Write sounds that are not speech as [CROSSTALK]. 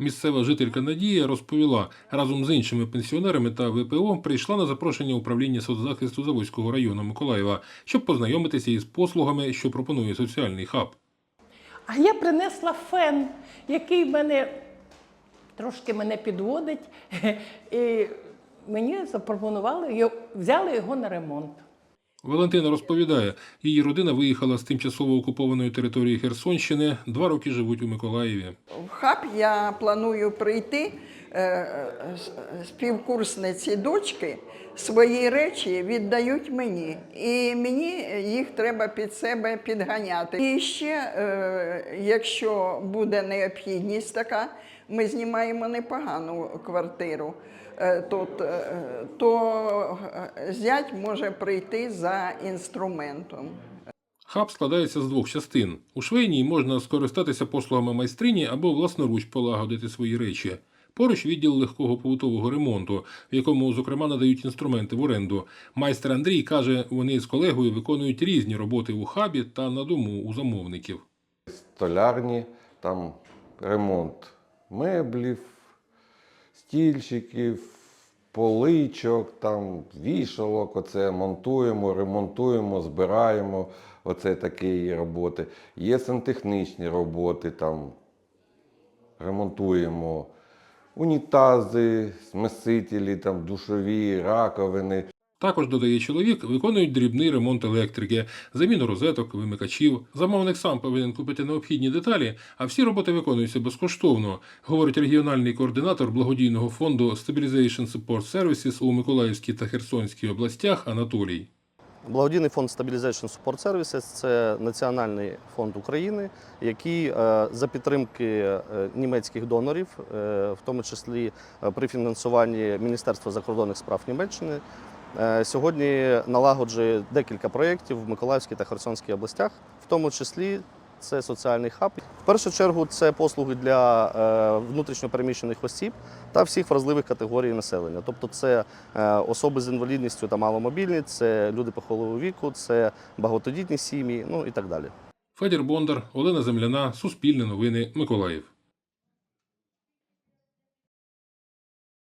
Місцева жителька Надія розповіла, разом з іншими пенсіонерами та ВПО прийшла на запрошення управління соцзахисту Заводського району Миколаєва, щоб познайомитися із послугами, що пропонує соціальний хаб. А я принесла фен, який мене трошки мене підводить. [LAUGHS] І мені запропонували, взяли його на ремонт. Валентина розповідає, її родина виїхала з тимчасово окупованої території Херсонщини, два роки живуть у Миколаєві. В хаб я планую прийти е, е, співкурсниці дочки. Свої речі віддають мені, і мені їх треба під себе підганяти. І ще, е, якщо буде необхідність така, ми знімаємо непогану квартиру. е, Тут, е, то зять може прийти за інструментом. Хаб складається з двох частин. У швейній можна скористатися послугами майстрині або власноруч полагодити свої речі. Поруч відділ легкого побутового ремонту, в якому, зокрема, надають інструменти в оренду. Майстер Андрій каже, вони з колегою виконують різні роботи у хабі та на дому у замовників. столярні, там ремонт меблів, стільчиків, поличок, там вішалок, оце монтуємо, ремонтуємо, збираємо. Оце такі роботи. Є сантехнічні роботи, там ремонтуємо унітази, смесителі, там душові, раковини. Також, додає чоловік, виконують дрібний ремонт електрики, заміну розеток, вимикачів. Замовник сам повинен купити необхідні деталі, а всі роботи виконуються безкоштовно, говорить регіональний координатор благодійного фонду Stabilization Support Services у Миколаївській та Херсонській областях Анатолій. Благодійний фонд Stabilization Support Services – це національний фонд України, який е, за підтримки е, німецьких донорів, е, в тому числі при фінансуванні Міністерства закордонних справ Німеччини, сьогодні налагоджує декілька проєктів в Миколаївській та Херсонській областях, в тому числі це соціальний хаб. В першу чергу це послуги для е, внутрішньопереміщених осіб та всіх вразливих категорій населення. Тобто це е, особи з інвалідністю та маломобільні, це люди похилого віку, це багатодітні сім'ї, ну і так далі. Федір Бондар, Олена Земляна, Суспільне новини, Миколаїв.